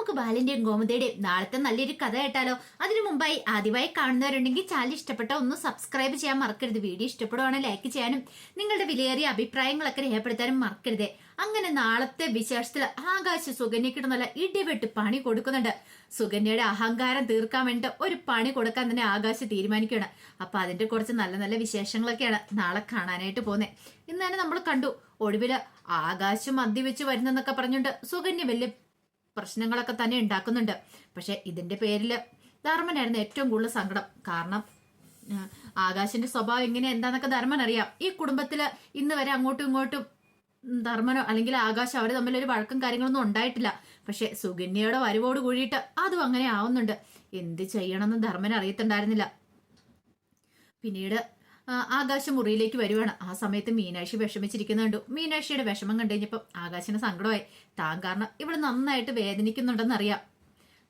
നമുക്ക് ബാലിന്റെയും ഗോമതയുടെയും നാളത്തെ നല്ലൊരു കഥ കേട്ടാലോ? അതിനു മുമ്പായി ആദ്യമായി കാണുന്നവരുണ്ടെങ്കിൽ ചാനൽ ഇഷ്ടപ്പെട്ട ഒന്ന് സബ്സ്ക്രൈബ് ചെയ്യാൻ മറക്കരുത്. വീഡിയോ ഇഷ്ടപ്പെടുവാണെങ്കിൽ ലൈക്ക് ചെയ്യാനും നിങ്ങളുടെ വിലയേറിയ അഭിപ്രായങ്ങളൊക്കെ രേഖപ്പെടുത്താനും മറക്കരുത്. അങ്ങനെ നാളത്തെ വിശേഷത്തിൽ ആകാശ സുകന്യക്കിട്ട് നല്ല ഇടിവെട്ട് പണി കൊടുക്കുന്നുണ്ട്. സുകന്യയുടെ അഹങ്കാരം തീർക്കാൻ വേണ്ടി ഒരു പണി കൊടുക്കാൻ തന്നെ ആകാശ തീരുമാനിക്കുകയാണ്. അപ്പൊ അതിന്റെ കുറച്ച് നല്ല നല്ല വിശേഷങ്ങളൊക്കെയാണ് നാളെ കാണാനായിട്ട് പോകുന്നത് ഇന്ന് തന്നെ നമ്മൾ കണ്ടു. ഒടുവിൽ ആകാശം മദ്യവെച്ച് വരുന്നെന്നൊക്കെ പറഞ്ഞുകൊണ്ട് സുകന്യ വലിയ പ്രശ്നങ്ങളൊക്കെ തന്നെ ഉണ്ടാക്കുന്നുണ്ട്. പക്ഷെ ഇതിന്റെ പേരിൽ ധർമ്മനായിരുന്നു ഏറ്റവും കൂടുതൽ സങ്കടം. കാരണം ആകാശിന്റെ സ്വഭാവം എങ്ങനെ എന്താന്നൊക്കെ ധർമ്മൻ അറിയാം. ഈ കുടുംബത്തിൽ ഇന്ന് വരെ അങ്ങോട്ടും ഇങ്ങോട്ടും ധർമ്മനോ അല്ലെങ്കിൽ ആകാശം അവർ തമ്മിൽ ഒരു വഴക്കും കാര്യങ്ങളൊന്നും ഉണ്ടായിട്ടില്ല. പക്ഷെ സുകന്യയുടെ വരവോട് കൂടിയിട്ട് അതും അങ്ങനെ ആവുന്നുണ്ട്. എന്ത് ചെയ്യണമെന്ന് ധർമ്മൻ അറിയത്തുണ്ടായിരുന്നില്ല. പിന്നീട് ആകാശം മുറിയിലേക്ക് വരുവാണ്. ആ സമയത്ത് മീനാക്ഷി വിഷമിച്ചിരിക്കുന്ന കണ്ടു മീനാക്ഷിയുടെ വിഷമം കണ്ടു കഴിഞ്ഞപ്പോൾ ആകാശിന് സങ്കടമായി. താൻ കാരണം ഇവിടെ നന്നായിട്ട് വേദനിക്കുന്നുണ്ടെന്നറിയാം.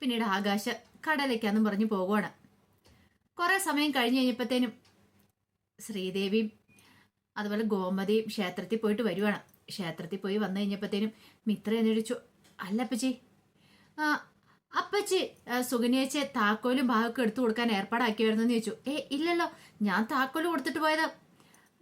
പിന്നീട് ആകാശ കടലേക്കാന്നും പറഞ്ഞു പോവുകയാണ് കുറെ സമയം കഴിഞ്ഞ് കഴിഞ്ഞപ്പോഴത്തേനും ശ്രീദേവിയും അതുപോലെ ഗോമതിയും ക്ഷേത്രത്തിൽ പോയിട്ട് വരുവാണ്. ക്ഷേത്രത്തിൽ പോയി വന്നു കഴിഞ്ഞപ്പോഴത്തേനും മിത്ര എന്നിടിച്ചു അല്ല അപ്പച്ചി സുഗനിയച്ചെ താക്കോലും ഭാഗമൊക്കെ എടുത്തു കൊടുക്കാൻ ഏർപ്പാടാക്കിയായിരുന്നെന്ന് ചോദിച്ചു. ഏ ഇല്ലല്ലോ ഞാൻ താക്കോൽ കൊടുത്തിട്ട് പോയത്.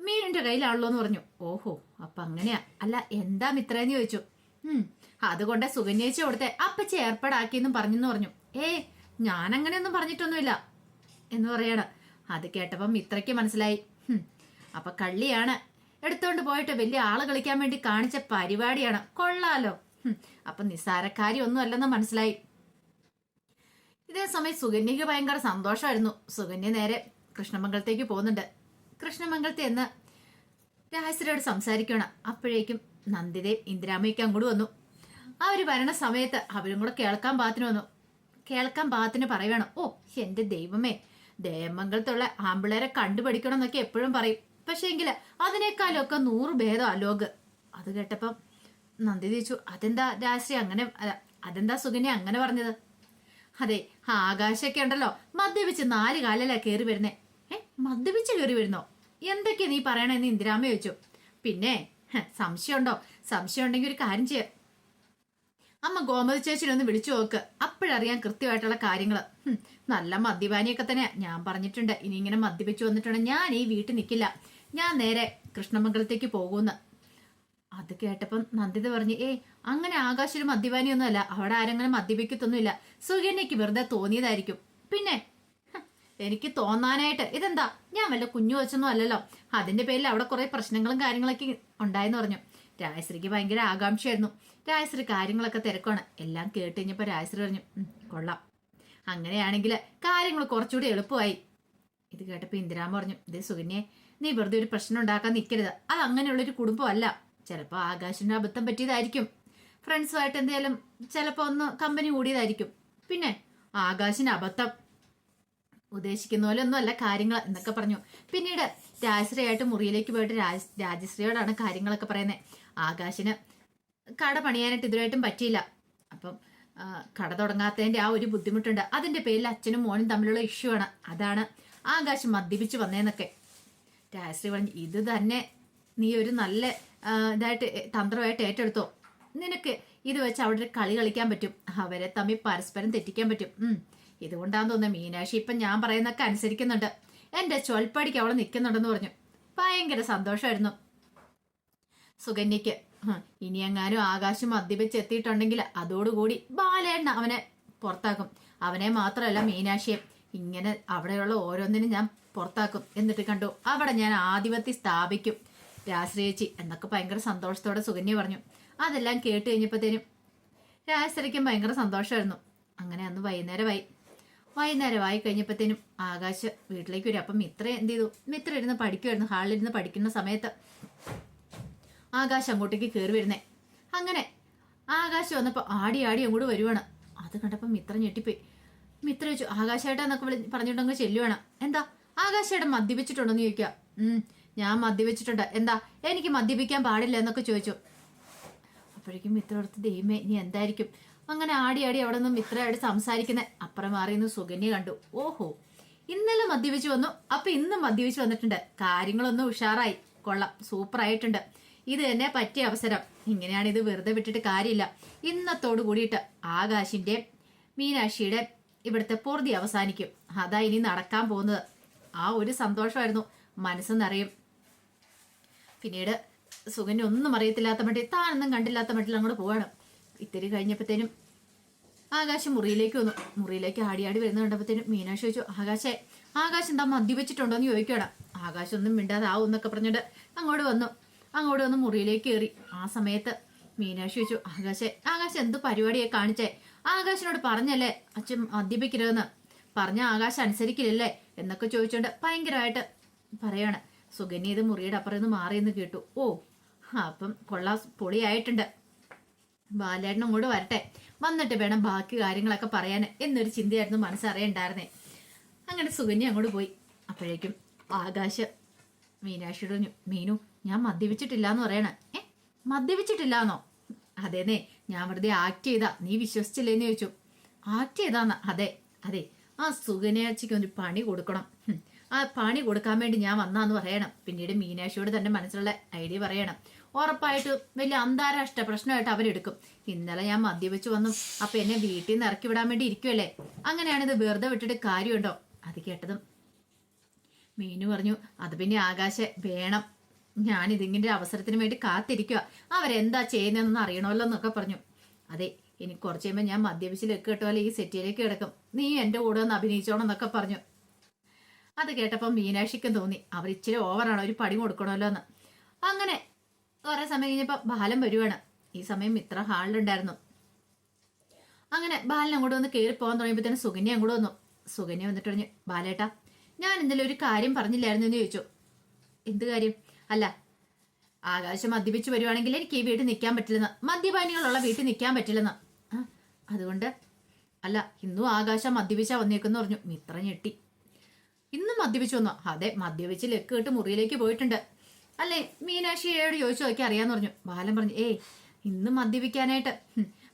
മീനിന്റെ കയ്യിലാണല്ലോ എന്ന് പറഞ്ഞു. ഓഹോ അപ്പൊ അങ്ങനെയാ. അല്ല എന്താ മിത്ര എന്ന് ചോദിച്ചു. ഉം അതുകൊണ്ട് സുകന്യേച്ചി കൊടുത്തെ അപ്പച്ചി ഏർപ്പാടാക്കിയെന്നും പറഞ്ഞെന്ന് പറഞ്ഞു. ഏ ഞാൻ അങ്ങനെയൊന്നും പറഞ്ഞിട്ടൊന്നുമില്ല എന്ന് പറയാണ്. അത് കേട്ടപ്പം മിത്രയ്ക്ക് മനസ്സിലായി. അപ്പൊ കള്ളിയാണ്. എടുത്തോണ്ട് പോയിട്ട് വലിയ ആൾ കളിക്കാൻ വേണ്ടി കാണിച്ച പരിപാടിയാണ്. കൊള്ളാലോ. അപ്പൊ നിസ്സാരക്കാരി ഒന്നും അല്ലെന്ന് മനസ്സിലായി. ഇതേ സമയം സുകന്യക്ക് ഭയങ്കര സന്തോഷമായിരുന്നു. സുകന്യ നേരെ കൃഷ്ണമംഗലത്തേക്ക് പോകുന്നുണ്ട്. കൃഷ്ണമംഗലത്തെ എന്ന് രാജശ്രീയോട് സംസാരിക്കണം അപ്പോഴേക്കും നന്ദിതയും ഇന്ദിരാമയ്ക്ക് അങ്ങോട്ട് വന്നു. ആ ഒരു വരണ സമയത്ത് അവരും കൂടെ കേൾക്കാൻ പാത്തിന് വന്നു. കേൾക്കാൻ പാത്തിന് പറയുകയാണ് ഓ എന്റെ ദൈവമേ ദേവമംഗലത്തുള്ള ആമ്പിളേരെ കണ്ടുപിടിക്കണം എന്നൊക്കെ എപ്പോഴും പറയും. പക്ഷേ എങ്കിൽ അതിനേക്കാളും ഒക്കെ നൂറ് ഭേദം അലോക് അത് കേട്ടപ്പം നന്ദി ചോദിച്ചു അതെന്താ രാശ്രീ അങ്ങനെ അതെന്താ സുഖനെ അങ്ങനെ പറഞ്ഞത്? അതെ ആകാശൊക്കെ ഉണ്ടല്ലോ. മദ്യപിച്ച് നാല് കാലിലാ കയറി വരുന്നേ. ഏ മദ്യപിച്ച് കയറി വരുന്നോ? എന്തൊക്കെയാ നീ പറയണെന്ന് ഇന്ദിരാമ ചോദിച്ചു. പിന്നെ സംശയം സംശയമുണ്ടോ? സംശയം ഉണ്ടെങ്കിൽ ഒരു കാര്യം ചെയ്യാം. അമ്മ ഗോമതി ചേച്ചിനെ ഒന്ന് വിളിച്ചു നോക്ക്. അപ്പോഴറിയാൻ കൃത്യമായിട്ടുള്ള കാര്യങ്ങൾ നല്ല മദ്യപാനിയൊക്കെ തന്നെ ഞാൻ പറഞ്ഞിട്ടുണ്ട് ഇനി ഇങ്ങനെ മദ്യപിച്ചു വന്നിട്ടുണ്ടെങ്കിൽ ഞാൻ ഈ വീട്ടിൽ നിൽക്കില്ല ഞാൻ നേരെ കൃഷ്ണമംഗലത്തേക്ക് പോകുമെന്ന് അത് കേട്ടപ്പം നന്ദിത പറഞ്ഞു ഏ അങ്ങനെ ആകാശൊരു മദ്യപാനിയൊന്നുമല്ല. അവിടെ ആരെങ്കിലും മദ്യപിക്കത്തൊന്നുമില്ല. സുകന്യക്ക് വെറുതെ തോന്നിയതായിരിക്കും. പിന്നെ എനിക്ക് തോന്നാനായിട്ട് ഇതെന്താ? ഞാൻ വല്ല കുഞ്ഞു വെച്ചൊന്നും അല്ലല്ലോ. അതിന്റെ പേരിൽ അവിടെ കുറെ പ്രശ്നങ്ങളും കാര്യങ്ങളൊക്കെ ഉണ്ടായെന്ന് പറഞ്ഞു. രാജശ്രീക്ക് ഭയങ്കര ആകാംക്ഷയായിരുന്നു. രാജശ്രീ കാര്യങ്ങളൊക്കെ തിരക്കാണ് എല്ലാം കേട്ട് കഴിഞ്ഞപ്പോൾ രാജശ്രീ പറഞ്ഞു "ഉം, കൊള്ളാം. അങ്ങനെയാണെങ്കിൽ കാര്യങ്ങൾ കുറച്ചുകൂടി എളുപ്പമായി. ഇത് കേട്ടപ്പോൾ ഇന്ദിരാമ പറഞ്ഞു ഇതേ സുകന്യെ നീ വെറുതെ ഒരു പ്രശ്നം ഉണ്ടാക്കാൻ നിൽക്കരുത്. അത് അങ്ങനെയുള്ളൊരു കുടുംബമല്ല. ചിലപ്പോൾ ആകാശിന്റെ അബദ്ധം പറ്റിയതായിരിക്കും. ഫ്രണ്ട്സുമായിട്ട് എന്തെങ്കിലും ചിലപ്പോൾ ഒന്ന് കമ്പനി കൂടിയതായിരിക്കും. പിന്നെ ആകാശിന് അബദ്ധം. ഉദ്ദേശിക്കുന്ന പോലെ ഒന്നും അല്ല കാര്യങ്ങൾ എന്നൊക്കെ പറഞ്ഞു. പിന്നീട് രാജശ്രീയായിട്ട് മുറിയിലേക്ക് പോയിട്ട് രാജ രാജശ്രീയോടാണ് കാര്യങ്ങളൊക്കെ പറയുന്നത് ആകാശിന് കട പണിയാനായിട്ട് ഇതുവരായിട്ടും പറ്റിയില്ല. അപ്പം കട തുടങ്ങാത്തതിന്റെ ആ ഒരു ബുദ്ധിമുട്ടുണ്ട്. അതിന്റെ പേരിൽ അച്ഛനും മോനും തമ്മിലുള്ള ഇഷ്യൂ ആണ്. അതാണ് ആകാശം മദ്യപിച്ച് വന്നേന്നൊക്കെ. രാജശ്രീ പറഞ്ഞു ഇത് തന്നെ നീ ഒരു നല്ല ഇതായിട്ട് തന്ത്രമായിട്ട് ഏറ്റെടുത്തോ. നിനക്ക് ഇത് വെച്ച് അവിടെ ഒരു കളി കളിക്കാൻ പറ്റും. അവരെ തമ്മിൽ പരസ്പരം തെറ്റിക്കാൻ പറ്റും. ഉം. ഇതുകൊണ്ടാന്ന് തോന്നുന്നത് മീനാക്ഷി ഇപ്പം ഞാൻ പറയുന്നൊക്കെ അനുസരിക്കുന്നുണ്ട്. എന്റെ ചൊൽപ്പടിക്ക് അവളെ നിൽക്കുന്നുണ്ടെന്ന് പറഞ്ഞു. ഭയങ്കര സന്തോഷമായിരുന്നു സുഗന്യക്ക് ഇനി എങ്ങാനും ആകാശം മദ്യപിച്ച് എത്തിയിട്ടുണ്ടെങ്കിൽ അതോടുകൂടി ബാലേണ്ണ അവനെ പുറത്താക്കും. അവനെ മാത്രമല്ല മീനാക്ഷിയെ. ഇങ്ങനെ അവിടെയുള്ള ഓരോന്നിനും ഞാൻ പുറത്താക്കും. എന്നിട്ട് കണ്ടു അവിടെ ഞാൻ ആധിപത്യം സ്ഥാപിക്കും. രാശ്രീയച്ചി എന്നൊക്കെ ഭയങ്കര സന്തോഷത്തോടെ സുഗന്യ പറഞ്ഞു. അതെല്ലാം കേട്ട് കഴിഞ്ഞപ്പോഴത്തേനും രാജശ്രീക്കും ഭയങ്കര സന്തോഷമായിരുന്നു. അങ്ങനെ അന്ന് വൈകുന്നേരമായി. വൈകുന്നേരമായി കഴിഞ്ഞപ്പോഴത്തേനും ആകാശ് വീട്ടിലേക്ക് വരും. അപ്പം മിത്ര എന്ത് ചെയ്തു മിത്ര ഇരുന്ന് പഠിക്കുമായിരുന്നു ഹാളിലിരുന്ന് പഠിക്കുന്ന സമയത്ത് ആകാശ് അങ്ങോട്ടേക്ക് കയറി വരുന്നേ. അങ്ങനെ ആകാശ് വന്നപ്പോൾ ആടി ആടി അങ്ങോട്ട് വരുവാണ്. അത് കണ്ടപ്പോൾ മിത്ര ഞെട്ടിപ്പോയി. മിത്ര ചോദിച്ചു ആകാശേട്ടാന്നൊക്കെ വിളി പറഞ്ഞിട്ടുണ്ടെങ്കിൽ ചെല്ലുവാണ്. എന്താ? ആകാശേട്ടൻ മദ്യപിച്ചിട്ടുണ്ടോന്ന് ചോദിക്കുക ഉം ഞാൻ മദ്യപിച്ചിട്ടുണ്ട്. എന്താ? എനിക്ക് മദ്യപിക്കാൻ പാടില്ല എന്നൊക്കെ ചോദിച്ചു. അപ്പോഴേക്കും മിത്രടുത്ത് ദൈവമേ നീ എന്തായിരിക്കും? അങ്ങനെ ആടി ആടി അവിടെ നിന്ന് മിത്രയോട് സംസാരിക്കുന്നത് അപ്പുറം മാറിയെന്ന് സുകന്യ കണ്ടു. ഓഹോ ഇന്നലെ മദ്യപിച്ച് വന്നു. അപ്പൊ ഇന്ന് മദ്യപിച്ച് വന്നിട്ടുണ്ട്. കാര്യങ്ങളൊന്നും ഉഷാറായി. കൊള്ളാം. സൂപ്പർ ആയിട്ടുണ്ട്. ഇത് തന്നെ പറ്റിയ അവസരം. ഇങ്ങനെയാണ് ഇത് വെറുതെ വിട്ടിട്ട് കാര്യമില്ല. ഇന്നത്തോട് കൂടിയിട്ട് ആകാശിന്റെ മീനാക്ഷിയുടെ ഇവിടുത്തെ പൂർതി അവസാനിക്കും. അതാ ഇനി നടക്കാൻ പോകുന്നത്. ആ ഒരു സന്തോഷമായിരുന്നു മനസ്സെന്നറിയും. പിന്നീട് സുഗന്യ ഒന്നും അറിയത്തില്ലാത്ത മട്ടി താനൊന്നും കണ്ടില്ലാത്ത മട്ടിൽ അങ്ങോട്ട് പോവാണ്. ഇത്തിരി കഴിഞ്ഞപ്പോഴത്തേനും ആകാശം മുറിയിലേക്ക് വന്നു. മുറിയിലേക്ക് ആടിയാടി ആടി വരുന്ന കണ്ടപ്പോഴത്തേനും മീനാക്ഷി ചോദിച്ചു ആകാശേ ആകാശം എന്താ മദ്യവെച്ചിട്ടുണ്ടോ എന്ന് ചോദിക്കണം ആകാശം ഒന്നും മിണ്ടാതെ ആവും എന്നൊക്കെ പറഞ്ഞിട്ട് അങ്ങോട്ട് വന്നു. അങ്ങോട്ട് വന്ന് മുറിയിലേക്ക് കയറി. ആ സമയത്ത് മീനാക്ഷി ചോദിച്ചു ആകാശേ ആകാശം എന്ത് പരിപാടിയെ കാണിച്ചേ? ആകാശിനോട് പറഞ്ഞല്ലേ അച്ഛൻ മദ്യപിക്കരുതെന്ന്? പറഞ്ഞ ആകാശം അനുസരിക്കില്ലല്ലേ? എന്നൊക്കെ ചോദിച്ചുകൊണ്ട് ഭയങ്കരമായിട്ട് പറയാണ്. സുഗന്യ ഇത് മുറിയുടെ അപ്പുറം നിന്ന് മാറിയെന്ന് കേട്ടു. ഓ അപ്പം കൊള്ളാ പൊളിയായിട്ടുണ്ട്. ബാലേട്ടനും കൂടെ വരട്ടെ. വന്നിട്ട് വേണം ബാക്കി കാര്യങ്ങളൊക്കെ പറയാൻ എന്നൊരു ചിന്തയായിരുന്നു മനസ്സറിയണ്ടായിരുന്നേ. അങ്ങനെ സുകന്യ അങ്ങോട്ട് പോയി. അപ്പോഴേക്കും ആകാശ് മീനാക്ഷിയോട് മീനു ഞാൻ മദ്യപിച്ചിട്ടില്ല എന്ന് പറയണ. ഏ? മദ്യപിച്ചിട്ടില്ലാന്നോ? അതേന്നേ ഞാൻ വെറുതെ ആക്ട് ചെയ്താ. നീ വിശ്വസിച്ചില്ലേന്ന് ചോദിച്ചു. ആക്ട് ചെയ്താന്ന? അതെ അതെ. ആ സുഗന്യാച്ചിക്ക് ഒരു പണി കൊടുക്കണം. ആ പണി കൊടുക്കാൻ വേണ്ടി ഞാൻ വന്നാന്ന് പറയണം. പിന്നീട് മീനാക്ഷിയോട് തന്റെ മനസ്സിലുള്ള ഐഡിയ പറയണം. ഉറപ്പായിട്ട് വലിയ അന്താരാഷ്ട്ര പ്രശ്നമായിട്ട് അവരെടുക്കും. ഇന്നലെ ഞാൻ മദ്യപിച്ചു വന്നു. അപ്പൊ എന്നെ വീട്ടിൽ നിന്ന് ഇറക്കി വിടാൻ വേണ്ടി ഇരിക്കുമല്ലേ അങ്ങനെയാണിത് വെറുതെ വിട്ടിട്ട് കാര്യമുണ്ടോ? അത് കേട്ടതും മീനു പറഞ്ഞു അത് പിന്നെ ആകാശ വേണം. ഞാൻ ഇതിങ്ങനെ അവസരത്തിന് വേണ്ടി കാത്തിരിക്കുക അവരെന്താ ചെയ്യുന്നതെന്ന് അറിയണമല്ലോ എന്നൊക്കെ പറഞ്ഞു. അതെ ഇനി കുറച്ച് കഴിയുമ്പോൾ ഞാൻ മദ്യപിച്ചിലേക്ക് കേട്ടോ ഈ സെറ്റിയിലേക്ക് കിടക്കും. നീ എന്റെ കൂടെ ഒന്ന് അഭിനയിച്ചോണം എന്നൊക്കെ പറഞ്ഞു. അത് കേട്ടപ്പോൾ മീനാക്ഷിക്കും തോന്നി. അവർ ഇച്ചിരി ഓവറാണ് ഒരു പടി കൊടുക്കണമല്ലോ എന്ന് അങ്ങനെ കുറെ സമയം കഴിഞ്ഞപ്പോൾ ബാലൻ വരുവാണ്. ഈ സമയം മിത്ര ഹാളിലുണ്ടായിരുന്നു അങ്ങനെ ബാലൻ അങ്ങോട്ട് വന്ന് കയറി പോകാൻ തുടങ്ങിയപ്പോൾ സുകന്യ അങ്ങോട്ട് വന്നു. സുകന്യ വന്നിട്ട് പറഞ്ഞു ബാലേട്ടാ ഞാൻ ഇന്നലെ ഒരു കാര്യം പറഞ്ഞില്ലായിരുന്നു എന്ന് ചോദിച്ചു. എന്ത് കാര്യം? അല്ല ആകാശം മദ്യപിച്ച് വരുവാണെങ്കിൽ എനിക്ക് ഈ വീട്ടിൽ നിൽക്കാൻ പറ്റില്ലെന്ന്. മദ്യപാനികളുള്ള വീട്ടിൽ നിൽക്കാൻ പറ്റില്ലെന്ന്. അതുകൊണ്ട്? അല്ല ഇന്നും ആകാശം മദ്യപിച്ചാ വന്നേക്കെന്ന് പറഞ്ഞു. മിത്ര ഞെട്ടി. ഇന്നും മദ്യപിച്ചു വന്നു? അതെ മദ്യപിച്ച് ലെക്ക് കേട്ട് മുറിയിലേക്ക് പോയിട്ടുണ്ട്. അല്ലേ മീനാക്ഷിയോട് ചോദിച്ചു നോക്കി അറിയാന്ന് പറഞ്ഞു. ബാലൻ പറഞ്ഞു ഏയ് ഇന്ന് മദ്യപിക്കാനായിട്ട്.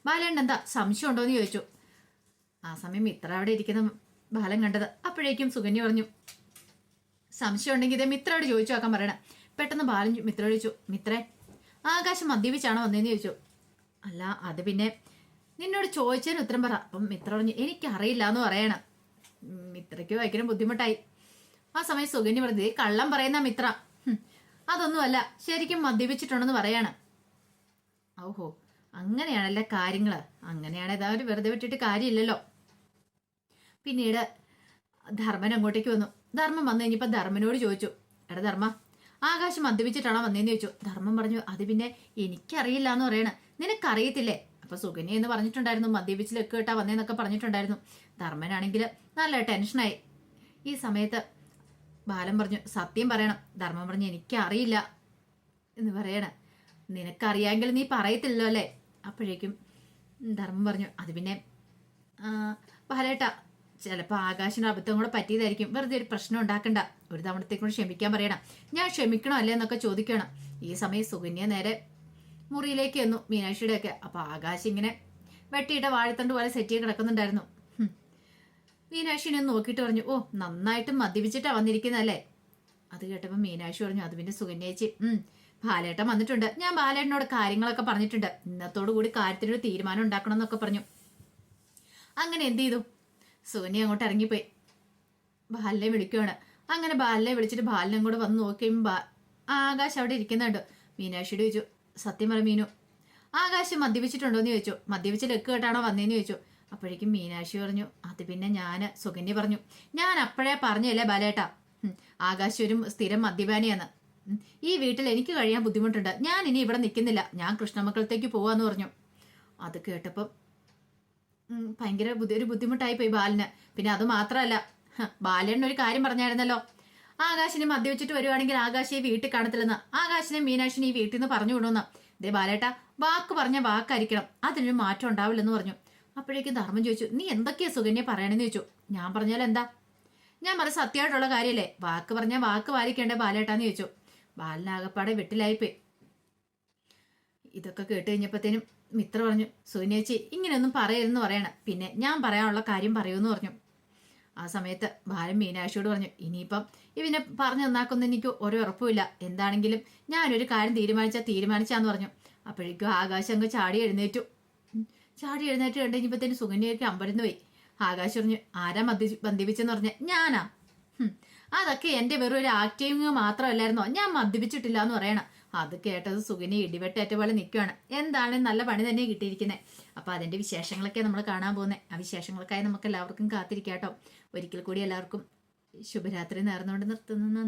ബാലൻ എന്താ സംശയം ഉണ്ടോന്ന് ചോദിച്ചു. ആ സമയം ഇത്ര അവിടെ ഇരിക്കുന്ന ബാലൻ കണ്ടത്. അപ്പോഴേക്കും സുകന്യ പറഞ്ഞു സംശയം ഉണ്ടെങ്കിൽ ഇതേ മിത്രയോട് ചോദിച്ചു നോക്കാൻ പറയണം. പെട്ടെന്ന് ബാലൻ മിത്ര ചോദിച്ചു മിത്രേ ആകാശം മദ്യപിച്ചാണോ വന്നതെന്ന് ചോദിച്ചു. അല്ല അത് പിന്നെ നിന്നോട് ചോദിച്ചതിന് ഉത്തരം പറ. അപ്പം മിത്ര പറഞ്ഞു എനിക്കറിയില്ല എന്ന് പറയണം. മിത്രയ്ക്ക് ഭയങ്കര ബുദ്ധിമുട്ടായി. ആ സമയം സുഗന്യ പ്രതി "ദേ കള്ളം പറയുന്ന മിത്ര. അതൊന്നുമല്ല ശരിക്കും മദ്യപിച്ചിട്ടുണ്ടെന്ന് പറയാണ്. ഓഹോ അങ്ങനെയാണല്ലേ കാര്യങ്ങൾ അങ്ങനെയാണ് ഒരു വെറുതെ വിട്ടിട്ട് കാര്യമില്ലല്ലോ. പിന്നീട് ധർമ്മൻ അങ്ങോട്ടേക്ക് വന്നു. ധർമ്മം വന്നു കഴിഞ്ഞപ്പോ ധർമ്മനോട് ചോദിച്ചു എടാ ധർമ്മ ആകാശം മദ്യപിച്ചിട്ടാണോ വന്നേന്ന് ചോദിച്ചു? ധർമ്മം പറഞ്ഞു അത് പിന്നെ എനിക്കറിയില്ല എന്ന് പറയണ. നിനക്കറിയത്തില്ലേ? അപ്പൊ സുകന്യ എന്ന് പറഞ്ഞിട്ടുണ്ടായിരുന്നു. മദ്യപിച്ച് കേട്ടാ വന്നേന്നൊക്കെ പറഞ്ഞിട്ടുണ്ടായിരുന്നു. ധർമ്മനാണെങ്കിൽ നല്ല ടെൻഷനായി. ഈ സമയത്ത് ബാലൻ പറഞ്ഞു സത്യം പറയണം. ധർമ്മം പറഞ്ഞു എനിക്കറിയില്ല എന്ന് പറയണ. നിനക്കറിയാമെങ്കിൽ നീ പറയത്തില്ലല്ലോ അല്ലേ? അപ്പോഴേക്കും ധർമ്മം പറഞ്ഞു അത് പിന്നെ ബാലേട്ട ചിലപ്പോൾ ആകാശിന് അബദ്ധം കൂടെ പറ്റിയതായിരിക്കും. വെറുതെ ഒരു പ്രശ്നം ഉണ്ടാക്കണ്ട. ഒരു തവണത്തേക്കൂടെ കൂടെ ക്ഷമിക്കാൻ പറയണം. ഞാൻ ക്ഷമിക്കണോ അല്ലേ എന്നൊക്കെ ചോദിക്കണം. ഈ സമയം സുകന്യ നേരെ മുറിയിലേക്ക് വന്നു മീനാക്ഷിയുടെ ഒക്കെ അപ്പൊ ആകാശ് ഇങ്ങനെ വെട്ടിയിട്ട വാഴത്തണ്ട് പോലെ സെറ്റ് ചെയ്ത് കിടക്കുന്നുണ്ടായിരുന്നു. മീനാക്ഷിനെ നോക്കിയിട്ട് പറഞ്ഞു ഓ നന്നായിട്ട് മദ്യപിച്ചിട്ടാ വന്നിരിക്കുന്നതല്ലേ? അത് കേട്ടപ്പോൾ മീനാക്ഷി പറഞ്ഞു അത് പിന്നെ സുകന്യേച്ചി ഉം. ബാലേട്ടൻ വന്നിട്ടുണ്ട്. ഞാൻ ബാലേട്ടനോട് കാര്യങ്ങളൊക്കെ പറഞ്ഞിട്ടുണ്ട്. ഇന്നത്തോടു കൂടി കാര്യത്തിനൊരു തീരുമാനം ഉണ്ടാക്കണം എന്നൊക്കെ പറഞ്ഞു. അങ്ങനെ എന്ത് ചെയ്തു? സുകന്യ അങ്ങോട്ട് ഇറങ്ങിപ്പോയി. ബാലിനെ വിളിക്കുവാണ്. അങ്ങനെ ബാലിനെ വിളിച്ചിട്ട് ബാലിനെ കൂടെ വന്ന് നോക്കിയും ആകാശ് അവിടെ ഇരിക്കുന്നുണ്ട്. മീനാക്ഷിയുടെ ചോദിച്ചു സത്യം പറ മീനു ആകാശം മദ്യപിച്ചിട്ടുണ്ടോ എന്ന് ചോദിച്ചു. മദ്യപിച്ച് ലെക്ക് കേട്ടാണോ വന്നേന്ന് ചോദിച്ചു. അപ്പോഴേക്കും മീനാക്ഷി പറഞ്ഞു. അത് പിന്നെ ഞാൻ സുകന്യ പറഞ്ഞു. ഞാൻ അപ്പോഴേ പറഞ്ഞല്ലേ ബാലേട്ടാ? ആകാശ് ഒരു സ്ഥിരം മദ്യപാനിയാണ് ഈ വീട്ടിൽ എനിക്ക് കഴിയാൻ ബുദ്ധിമുട്ടുണ്ട്. ഞാൻ ഇനി ഇവിടെ നിൽക്കുന്നില്ല. ഞാൻ കൃഷ്ണമക്കളത്തേക്ക് പോവാന്ന് പറഞ്ഞു. അത് കേട്ടപ്പം ഭയങ്കര ഒരു ബുദ്ധിമുട്ടായി പോയി ബാലിന്. പിന്നെ അത് മാത്രമല്ല ബാലേണ്ണ ഒരു കാര്യം പറഞ്ഞായിരുന്നല്ലോ. ആകാശിനെ മദ്യവെച്ചിട്ട് വരുവാണെങ്കിൽ ആകാശിയെ വീട്ടിൽ കാണത്തില്ലെന്ന് ആകാശിനെ മീനാക്ഷിനെ ഈ വീട്ടിൽ നിന്ന് പറഞ്ഞു വിടുമെന്ന് ദേ ബാലേട്ട വാക്ക് പറഞ്ഞ വാക്കായിരിക്കണം. അതിനൊരു മാറ്റം ഉണ്ടാവില്ലെന്ന് പറഞ്ഞു. അപ്പോഴേക്കും ധർമ്മം ചോദിച്ചു നീ എന്തൊക്കെയാ സുകന്യ പറയണെന്ന് ചോദിച്ചു. ഞാൻ പറഞ്ഞാൽ എന്താ? ഞാൻ പറഞ്ഞ സത്യമായിട്ടുള്ള കാര്യമല്ലേ. വാക്ക് പറഞ്ഞ വാക്ക് പാലിക്കേണ്ട ബാലേട്ടാന്ന് ചോദിച്ചു. ബാലനാകപ്പാടെ വെട്ടിലായിപ്പോയി. ഇതൊക്കെ കേട്ട് കഴിഞ്ഞപ്പോഴത്തേനും മിത്ര പറഞ്ഞു സുനേച്ചി ഇങ്ങനെയൊന്നും പറയരുതെന്ന് പറയണം. പിന്നെ ഞാൻ പറയാനുള്ള കാര്യം പറയൂന്ന് പറഞ്ഞു. ആ സമയത്ത് ബാലൻ മീനാക്ഷിയോട് പറഞ്ഞു ഇനിയിപ്പം ഇവനെ പറഞ്ഞു നന്നാക്കുന്ന എനിക്ക് ഒരു ഉറപ്പുമില്ല. എന്താണെങ്കിലും ഞാനൊരു കാര്യം തീരുമാനിച്ചാൽ തീരുമാനിച്ചാന്ന് പറഞ്ഞു. അപ്പോഴേക്കും ആകാശം അങ്ങ് ചാടി എഴുന്നേറ്റു. ചാടി എഴുന്നേറ്റ് കണ്ടു കഴിഞ്ഞപ്പോഴത്തേന് സുകന്യയ്ക്ക് അമ്പരന്ന് പോയി. ആകാശ് പറഞ്ഞു ആരാ മദ്യ ബന്ധിപ്പിച്ചെന്ന് പറഞ്ഞ? ഞാനാ. അതൊക്കെ എന്റെ വെറും ഒരു ആക്ടിങ് മാത്രമല്ലായിരുന്നോ? ഞാൻ മദ്യപിച്ചിട്ടില്ല എന്ന് പറയണം. അത് കേട്ടത് സുഖിനെ ഇടിവെട്ടേറ്റ പോലെ നിൽക്കുകയാണ് എന്താണ് നല്ല പണി തന്നെ കിട്ടിയിരിക്കുന്നത് അപ്പോൾ അതിന്റെ വിശേഷങ്ങളൊക്കെ നമ്മൾ കാണാൻ പോകുന്നത് ആ വിശേഷങ്ങൾക്കായി നമുക്ക് എല്ലാവർക്കും കാത്തിരിക്കാം കേട്ടോ ഒരിക്കൽ കൂടി എല്ലാവർക്കും ശുഭരാത്രി നേർന്നുകൊണ്ട് നിർത്തുന്നു.